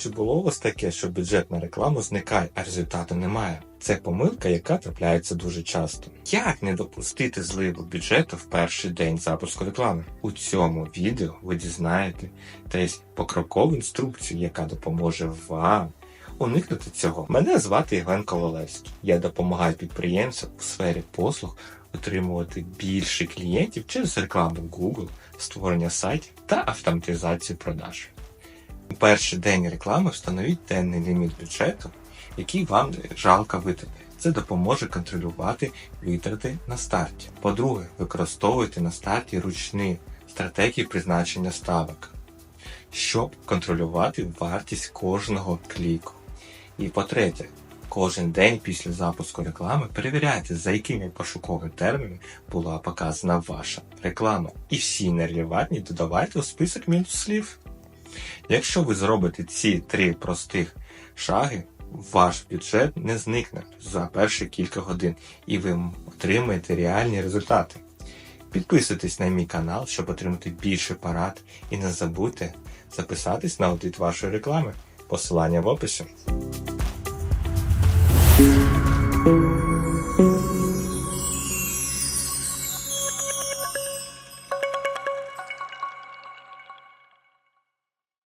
Чи було у вас таке, що бюджет на рекламу зникає, а результату немає? Це помилка, яка трапляється дуже часто. Як не допустити зливу бюджету в перший день запуску реклами? У цьому відео ви дізнаєтесь покрокову інструкцію, яка допоможе вам уникнути цього. Мене звати Євген Ковалевський. Я допомагаю підприємцям у сфері послуг отримувати більше клієнтів через рекламу Google, створення сайтів та автоматизацію продаж. У перший день реклами встановіть денний ліміт бюджету, який вам жалко витратити. Це допоможе контролювати витрати на старті. По-друге, використовуйте на старті ручні стратегії призначення ставок, щоб контролювати вартість кожного кліку. І по-третє, кожен день після запуску реклами перевіряйте, за якими пошуковими термінами була показана ваша реклама. І всі нерелевантні додавайте у список мінус слів. Якщо ви зробите ці три простих шаги, ваш бюджет не зникне за перші кілька годин, і ви отримаєте реальні результати. Підписуйтесь на мій канал, щоб отримати більше порад, і не забудьте записатись на аудит вашої реклами. Посилання в описі.